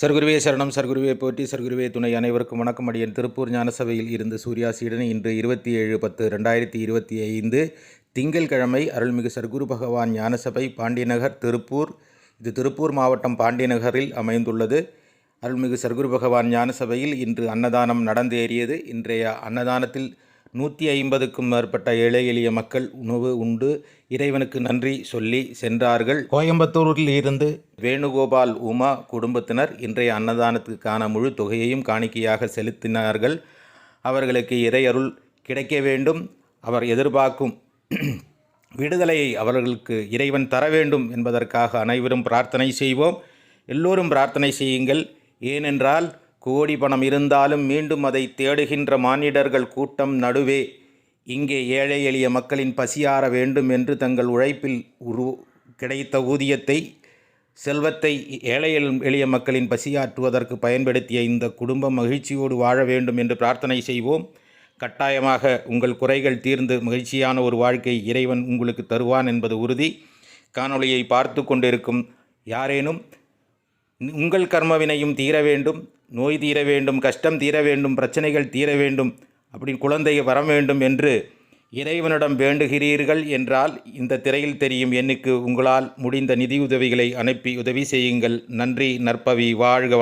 சர்க்குருவே சரணம் சர்க்குருவே போற்றி சர்க்குருவே துணை அனைவருக்கும் வணக்கம். அடியன் திருப்பூர் ஞானசபையில் இருந்து சூர்யாசியுடன் இன்று இருபத்தி ஏழு பத்து ரெண்டாயிரத்தி இருபத்தி ஐந்து திங்கள்கிழமை அருள்மிகு சர்க்குரு பகவான் ஞானசபை பாண்டியநகர் திருப்பூர் இது திருப்பூர் மாவட்டம் பாண்டியநகரில் அமைந்துள்ளது. அருள்மிகு சர்க்குரு பகவான் ஞானசபையில் இன்று அன்னதானம் நடந்தேறியது. இன்றைய அன்னதானத்தில் நூற்றி ஐம்பதுக்கும் மேற்பட்ட ஏழை எளிய மக்கள் உணவு உண்டு. இறைவனுக்கு நன்றி சொல்லி சென்றார்கள். கோயம்புத்தூரில் இருந்து வேணுகோபால் உமா குடும்பத்தினர் இன்றைய அன்னதானத்துக்கான முழு தொகையையும் காணிக்கையாக செலுத்தினார்கள். அவர்களுக்கு இறையருள் கிடைக்க வேண்டும். அவர் எதிர்பார்க்கும் விடுதலையை அவர்களுக்கு இறைவன் தர வேண்டும் என்பதற்காக அனைவரும் பிரார்த்தனை செய்வோம். எல்லோரும் பிரார்த்தனை செய்யுங்கள். ஏனென்றால் கோடி பணம் இருந்தாலும் மீண்டும் அதை தேடுகின்ற மானிடர்கள் கூட்டம் நடுவே இங்கே ஏழை எளிய மக்களின் பசியார வேண்டும் என்று தங்கள் உழைப்பில் உரு கிடைத்த ஊதியத்தை செல்வத்தை ஏழை எளிய மக்களின் பசியாற்றுவதற்கு பயன்படுத்திய இந்த குடும்பம் மகிழ்ச்சியோடு வாழ வேண்டும் என்று பிரார்த்தனை செய்வோம். கட்டாயமாக உங்கள் குறைகள் தீர்ந்து மகிழ்ச்சியான ஒரு வாழ்க்கை இறைவன் உங்களுக்கு தருவான் என்பது உறுதி. காணொளியை பார்த்து கொண்டிருக்கும் யாரேனும் உங்கள் கர்மவினையும் தீர வேண்டும். நோய் தீர வேண்டும் கஷ்டம் தீர வேண்டும் பிரச்சனைகள் தீர வேண்டும் அப்படி குழந்தை வர வேண்டும் என்று இறைவனிடம் வேண்டுகிறீர்கள் என்றால் இந்த திரையில் தெரியும் எண்ணுக்கு உங்களால் முடிந்த நிதியுதவிகளை அனுப்பி உதவி செய்யுங்கள். நன்றி நற்பவி வாழ்க